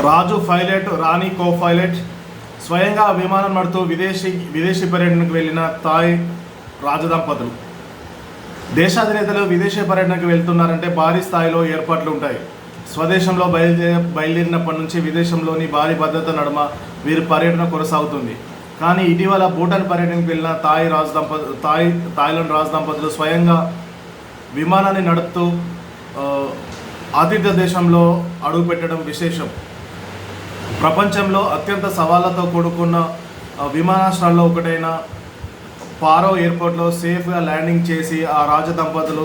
రాజు pilot రాణి co pilot స్వయంగా విమానం నడుతూ విదేశీ విదేశీ పర్యటనకు వెళ్ళిన థాయ్ రాజదంపతులు దేశాధినేతలు విదేశీ పర్యటనకు వెళ్తున్నారంటే భారీ స్థాయిలో ఏర్పాట్లు ఉంటాయి. స్వదేశంలో బయలుదేరి బయలుదేరినప్పటి నుంచి విదేశంలోని భారీ భద్రత నడుమ వీరి పర్యటన కొనసాగుతుంది. కానీ ఇటీవల భూటాన్ పర్యటనకు వెళ్ళిన థాయ్ రాజు దంప థాయ్ థాయిలాండ్ రాజు దంపతులు స్వయంగా విమానాన్ని నడుపుతూ ఆతిథ్య దేశంలో అడుగుపెట్టడం విశేషం. ప్రపంచంలో అత్యంత సవాళ్ళతో కూడుకున్న విమానాశ్రయాల్లో ఒకటైన పారో ఎయిర్పోర్ట్లో సేఫ్గా ల్యాండింగ్ చేసి ఆ రాజ దంపతులు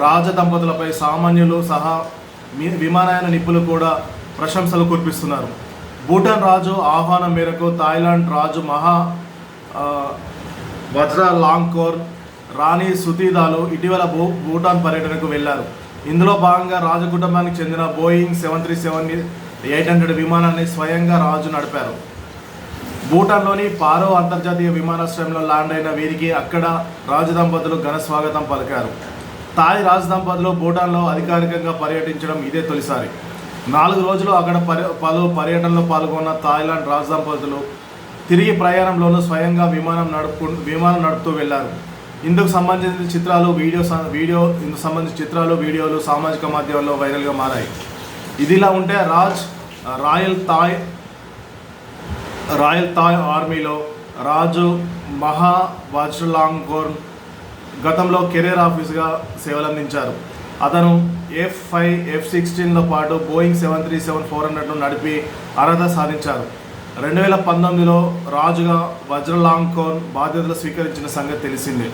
రాజ దంపతులపై సామాన్యులు సహా మీ- విమానయాన నిపుణులు కూడా ప్రశంసలు కురిపిస్తున్నారు. భూటాన్ రాజు ఆహ్వానం మేరకు థాయిలాండ్ రాజు మహా వజ్ర లాంగ్కోర్ రాణి సుతీదాలు ఇటీవల భూ భూటాన్ పర్యటనకు వెళ్ళారు ఇందులో భాగంగా రాజకుటుంబానికి చెందిన Boeing seven three seven eight hundred విమానాన్ని స్వయంగా రాజు నడిపారు. భూటాన్లోని పారో అంతర్జాతీయ విమానాశ్రయంలో ల్యాండ్ అయిన వీరికి అక్కడ రాజు దంపతులు ఘన స్వాగతం పలికారు. థాయ్ రాజు దంపతులు భూటాన్లో అధికారికంగా పర్యటించడం ఇదే తొలిసారి. నాలుగు రోజులు అక్కడ పర్య పలు పర్యటనలో పాల్గొన్న థాయిలాండ్ రాజు దంపతులు తిరిగి ప్రయాణంలోనూ స్వయంగా విమానం నడుపు విమానం నడుపుతూ వెళ్ళారు. ఇందుకు సంబంధించిన చిత్రాలు వీడియో వీడియో ఇందుకు సంబంధించిన చిత్రాలు వీడియోలు సామాజిక మాధ్యమాల్లో వైరల్గా మారాయి. ఇదిలా ఉంటే రాజ్ రాయల్ థాయ్ రాయల్ థాయ్ ఆర్మీలో రాజు మహా వజ్రలాంగోర్న్ గతంలో కెరీర్ ఆఫీస్గా సేవలందించారు. అతను ఎఫ్ ఫైవ్ ఎఫ్ సిక్స్టీన్తో పాటు Boeing seven three seven four హండ్రెడ్ను నడిపి అర్హత సాధించారు. రెండు వేల పంతొమ్మిదిలో రాజుగా వజ్రలాంగ్కోన్ బాధ్యతలు స్వీకరించిన సంగతి తెలిసిందే.